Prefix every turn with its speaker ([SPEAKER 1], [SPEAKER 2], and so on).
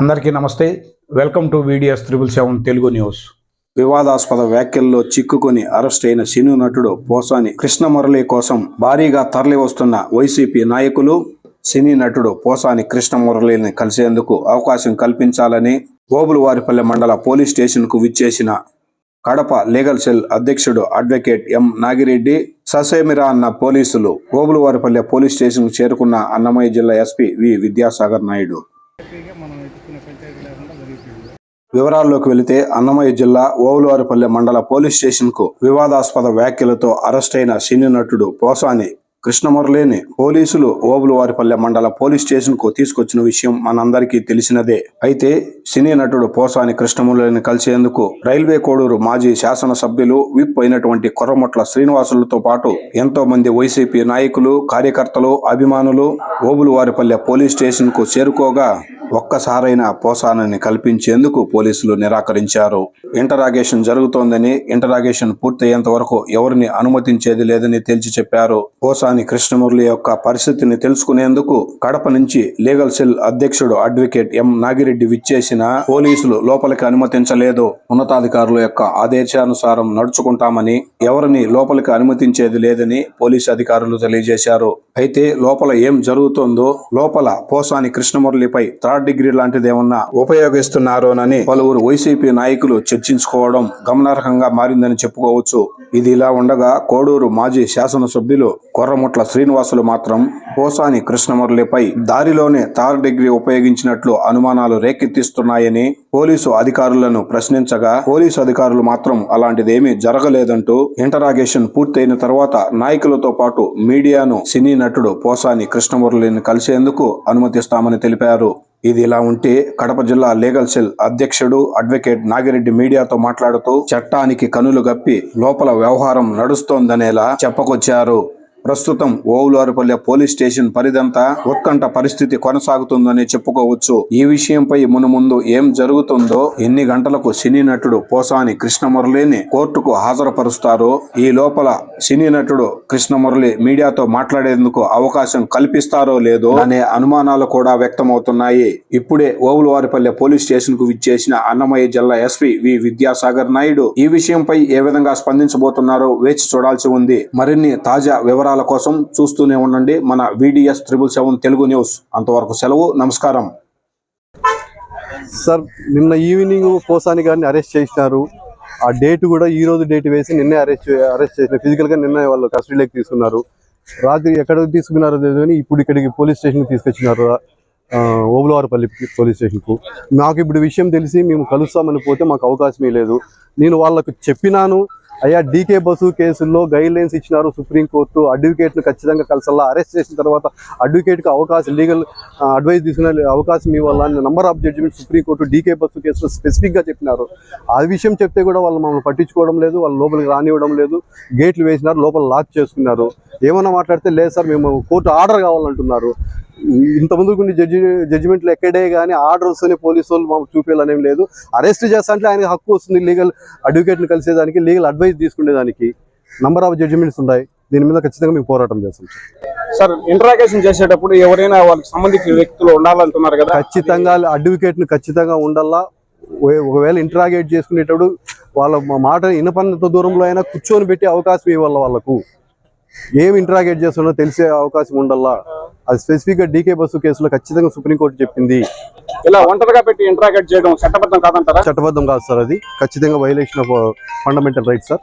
[SPEAKER 1] అందరికీ నమస్తే. Welcome to videos triple seven Telugu news
[SPEAKER 2] వివాదాస్పద వ్యాఖ్యల్లో చిక్కుకొని అరెస్ట్ అయిన సినీ నటుడు పోసాని కృష్ణమురళి కోసం భారీగా తరలి వస్తున్న వైసీపీ నాయకులు సినీ నటుడు పోసాని కృష్ణమురళిని కలిసేందుకు అవకాశం కల్పించాలని ఓబులవారిపల్లె మండల పోలీస్ స్టేషన్కు విచ్చేసిన కడప లీగల్ సెల్ అధ్యక్షుడు అడ్వకేట్ ఎం నాగిరెడ్డి ససేమిరా అన్న పోలీసులు ఓబులవారిపల్లె పోలీస్ స్టేషన్కు చేరుకున్న అన్నమయ్య జిల్లా ఎస్పీ వి విద్యాసాగర్ నాయుడు. వివరాల్లోకి వెళితే అన్నమయ్య జిల్లా ఓవులవారిపల్లె మండల పోలీస్ స్టేషన్కు వివాదాస్పద వ్యాఖ్యలతో అరెస్ట్ అయిన సినీ నటుడు పోసాని కృష్ణమురళిని పోలీసులు ఓబులవారిపల్లె మండల పోలీస్ స్టేషన్కు తీసుకొచ్చిన విషయం మనందరికీ తెలిసినదే. అయితే సినీ నటుడు పోసాని కృష్ణమురళిని కలిసేందుకు రైల్వే కోడూరు మాజీ శాసనసభ్యులు విప్ అయినటువంటి కొర్రమొట్ల శ్రీనివాసులతో పాటు ఎంతో మంది వైసీపీ నాయకులు కార్యకర్తలు అభిమానులు ఓబులవారిపల్లె పోలీస్ స్టేషన్కు చేరుకోగా ఒక్కసారైనా పోసానని కల్పించేందుకు పోలీసులు నిరాకరించారు. ఇంటరాగేషన్ జరుగుతోందని ఇంటరాగేషన్ పూర్తయ్యేంత వరకు ఎవరిని అనుమతించేది లేదని తేల్చి చెప్పారు. పోసాని కృష్ణమురళి యొక్క పరిస్థితిని తెలుసుకునేందుకు కడప నుంచి లీగల్ సెల్ అధ్యక్షుడు అడ్వకేట్ ఎం నాగిరెడ్డి విచ్చేసిన పోలీసులు లోపలికి అనుమతించలేదు. ఉన్నతాధికారుల యొక్క ఆదేశానుసారం నడుచుకుంటామని ఎవరిని లోపలికి అనుమతించేది లేదని పోలీసు అధికారులు తెలియజేశారు. అయితే లోపల ఏం జరుగుతోందో లోపల పోసాని కృష్ణమురళిపై థర్డ్ డిగ్రీ లాంటిది ఏమన్నా ఉపయోగిస్తున్నారోనని పలువురు వైసీపీ నాయకులు చర్చించుకోవడం గమనార్హంగా మారిందని చెప్పుకోవచ్చు. ఇది ఇలా ఉండగా కోడూరు మాజీ శాసనసభ్యులు కొర్రముట్ల శ్రీనివాసులు మాత్రం పోసాని కృష్ణమురళిపై దారిలోనే థర్డ్ డిగ్రీ ఉపయోగించినట్లు అనుమానాలు రేకెత్తిస్తున్నాయని పోలీసు అధికారులను ప్రశ్నించగా పోలీసు అధికారులు మాత్రం అలాంటిదేమీ జరగలేదంటూ ఇంటరాగేషన్ పూర్తయిన తర్వాత నాయకులతో పాటు మీడియాను సినీ నటుడు పోసాని కృష్ణమురళిని కలిసేందుకు అనుమతిస్తామని తెలిపారు. ఇది ఇలా ఉంటే కడప జిల్లా లీగల్ సెల్ అధ్యక్షుడు అడ్వకేట్ నాగిరెడ్డి మీడియాతో మాట్లాడుతూ చట్టానికి కనులు గప్పి లోపల వ్యవహారం నడుస్తోందనేలా చెప్పకొచ్చారు. ప్రస్తుతం ఓవులారుపల్లె పోలీస్ స్టేషన్ పరిదంతా ఉత్కంఠ పరిస్థితి కొనసాగుతుందని చెప్పుకోవచ్చు. ఈ విషయంపై మునుముందు ఏం జరుగుతుందో ఎన్ని గంటలకు సినీ నటుడు పోసాని కృష్ణమురళిని కోర్టుకు హాజరుపరుస్తారో ఈ లోపల సినీ నటుడు కృష్ణమురళి మీడియాతో మాట్లాడేందుకు అవకాశం కల్పిస్తారో లేదో అనే అనుమానాలు కూడా వ్యక్తమవుతున్నాయి. ఇప్పుడే ఓవులవారిపల్లె పోలీస్ స్టేషన్కు విచ్చేసిన అన్నమయ్య జిల్లా ఎస్పీ వి విద్యాసాగర్ నాయుడు ఈ విషయంపై ఏ విధంగా స్పందించబోతున్నారో వేచి చూడాల్సి ఉంది. మరిన్ని తాజా వివరాలు కోసం చూస్తూనే ఉండండి. మన VDS triple seven Telugu news. అంతవరకు సెలవు. నమస్కారం.
[SPEAKER 3] సార్ నిన్న ఈవినింగ్ కోసాని గారిని అరెస్ట్ చేసినారు. ఆ డేట్ కూడా ఈ రోజు డేట్ వేసి నిన్నే అరెస్ట్ అరెస్ట్ చేసిన ఫిజికల్గా నిన్న వాళ్ళు కస్టడీలోకి తీసుకున్నారు. రాత్రి ఎక్కడ తీసుకున్నారో తెలియదు కానీ ఇప్పుడు ఇక్కడికి పోలీస్ స్టేషన్కి తీసుకొచ్చినారు. ఓబులవారపల్లి పోలీస్ స్టేషన్కు మాకు ఇప్పుడు విషయం తెలిసి మేము కలుస్తామని పోతే మాకు అవకాశమే లేదు. నేను వాళ్ళకు చెప్పినాను. అయ్యా డీకే బసు కేసుల్లో గైడ్ లైన్స్ ఇచ్చినారు సుప్రీంకోర్టు అడ్వకేట్ను ఖచ్చితంగా కలిసల్లా అరెస్ట్ చేసిన తర్వాత అడ్వకేట్కి అవకాశం లీగల్ అడ్వైస్ తీసుకునే అవకాశం ఇవ్వాలని number of judgement supreme court DK Basu కేసులో స్పెసిఫిక్గా చెప్పినారు. ఆ విషయం చెప్తే కూడా వాళ్ళు మమ్మల్ని పట్టించుకోవడం లేదు వాళ్ళు లోపలికి రానివ్వడం లేదు గేట్లు వేసినారు లోపల లాక్ చేసుకున్నారు. ఏమన్నా మాట్లాడితే లేదు సార్ మేము కోర్టు ఆర్డర్ కావాలంటున్నారు. ఇంత ముందు జడ్జి జడ్జిమెంట్లు ఎక్కడే కానీ ఆర్డర్ వస్తేనే పోలీసు వాళ్ళు మాకు చూపించాలనేం లేదు. అరెస్ట్ చేస్తా అంటే ఆయనకి హక్కు వస్తుంది లీగల్ అడ్వకేట్ని కలిసేదానికి లీగల్ అడ్వైస్ తీసుకునేదానికి నంబర్ ఆఫ్ జడ్జిమెంట్స్ ఉన్నాయి దీని మీద ఖచ్చితంగా మేము పోరాటం చేస్తాం సార్.
[SPEAKER 4] ఇంటరాగేషన్ చేసేటప్పుడు ఎవరైనా వాళ్ళకి సంబంధించిన వ్యక్తులు ఉండాలంటున్నారు కదా?
[SPEAKER 3] ఖచ్చితంగా అడ్వకేట్ను ఖచ్చితంగా ఉండాలా? ఒకవేళ ఇంటరాగేట్ చేసుకునేటప్పుడు వాళ్ళ మా మాట ఇనపన్నంత దూరంలో అయినా కూర్చొని పెట్టే అవకాశం ఇవ్వాలి వాళ్ళకు? ఏం ఇంటరాగేట్ చేస్తున్నో తెలిసే అవకాశం ఉండాలా? అది స్పెసిఫిక్గా డీకే బస్సు కేసులో ఖచ్చితంగా సుప్రీంకోర్టు చెప్పింది.
[SPEAKER 4] ఇలా ఒంటరిగా పెట్టి ఇంటరాగేట్ చేయడం చట్టబద్ధం కాదంటారా?
[SPEAKER 3] చట్టబద్ధం కాదు సార్ అది. ఖచ్చితంగా violation of fundamental rights sir